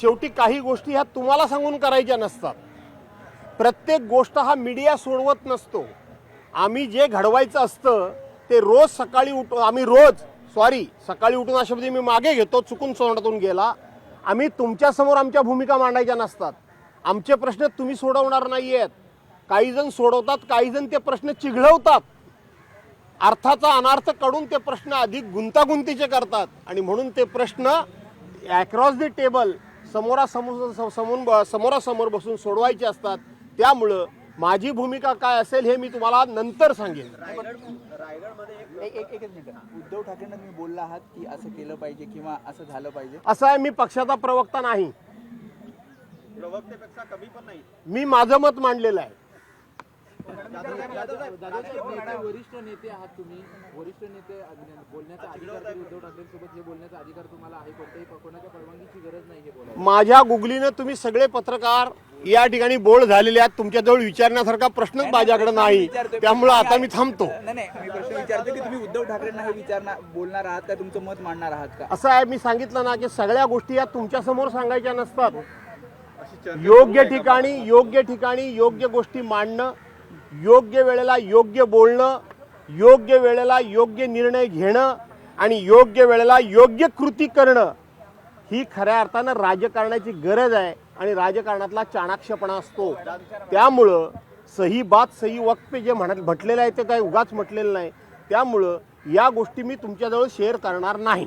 शेवटी काही गोष्टी ह्या तुम्हाला सांगून करायच्या नसतात. प्रत्येक गोष्ट हा मीडिया सोडवत नसतो. आम्ही जे घडवायचं असतं ते रोज सकाळी उठ आम्ही रोज सॉरी सकाळी उठून अशा मी मागे घेतो चुकून सोडतून गेला. आम्ही तुमच्यासमोर आमच्या भूमिका मांडायच्या नसतात. आमचे प्रश्न तुम्ही सोडवणार नाही आहेत काही जण सोडवतात काही जण ते प्रश्न चिघळवतात. अर्थाचा अनार्थ काढून ते प्रश्न अधिक गुंतागुंतीचे करतात. आणि म्हणून ते प्रश्न ॲक्रॉस द टेबल समोरासमोर समोर समोरासमोर बसून सोडवायचे असतात. त्यामुळं माझी भूमिका काय असेल हे मी तुम्हाला नंतर सांगेन. एक एक एकच मिनिट. उद्धव ठाकरेंना तुम्ही बोलला आहात की असं केलं पाहिजे किंवा असं झालं पाहिजे? असं आहे मी पक्षाचा प्रवक्ता नाही. प्रवक्तेपेक्षा कमी पण नाही. मी माझं मत मांडलेलं आहे. वरिष्ठ नेते आहात तुम्ही. वरिष्ठ नेते बोलण्याचा अधिकार उद्धव ठाकरेंसोबत हे बोलण्याचा अधिकार तुम्हाला आहे. कोणत्याही कोणाच्या परवानगीची गरज नाही हे माझ्या गुगलीनं तुम्ही सगळे पत्रकार या ठिकाणी बोल झालेले आहेत. तुमच्याजवळ विचारण्यासारखा प्रश्नच माझ्याकडे नाही. त्यामुळं आता मी थांबतो. नाही नाही मी प्रश्न विचारतो की तुम्ही उद्धव ठाकरेंना हे विचारणार बोलणार आहात का? तुमचं मत मांडणार आहात का? असं आहे मी सांगितलं ना की सगळ्या गोष्टी या तुमच्यासमोर सांगायच्या नसतात. योग्य ठिकाणी योग्य ठिकाणी योग्य गोष्टी मांडणं योग्य वेळेला योग्य बोलणं योग्य वेळेला योग्य निर्णय घेणं आणि योग्य वेळेला योग्य कृती करणं ही खऱ्या अर्थानं राजकारणाची गरज आहे आणि राजकारणातला चाणाक्षपणा असतो. त्यामुळं सही बात सही वक्त जे म्हणत म्हटलेलं आहे ते काही उगाच म्हटलेलं नाही. त्यामुळं या गोष्टी मी तुमच्याजवळ शेअर करणार नाही.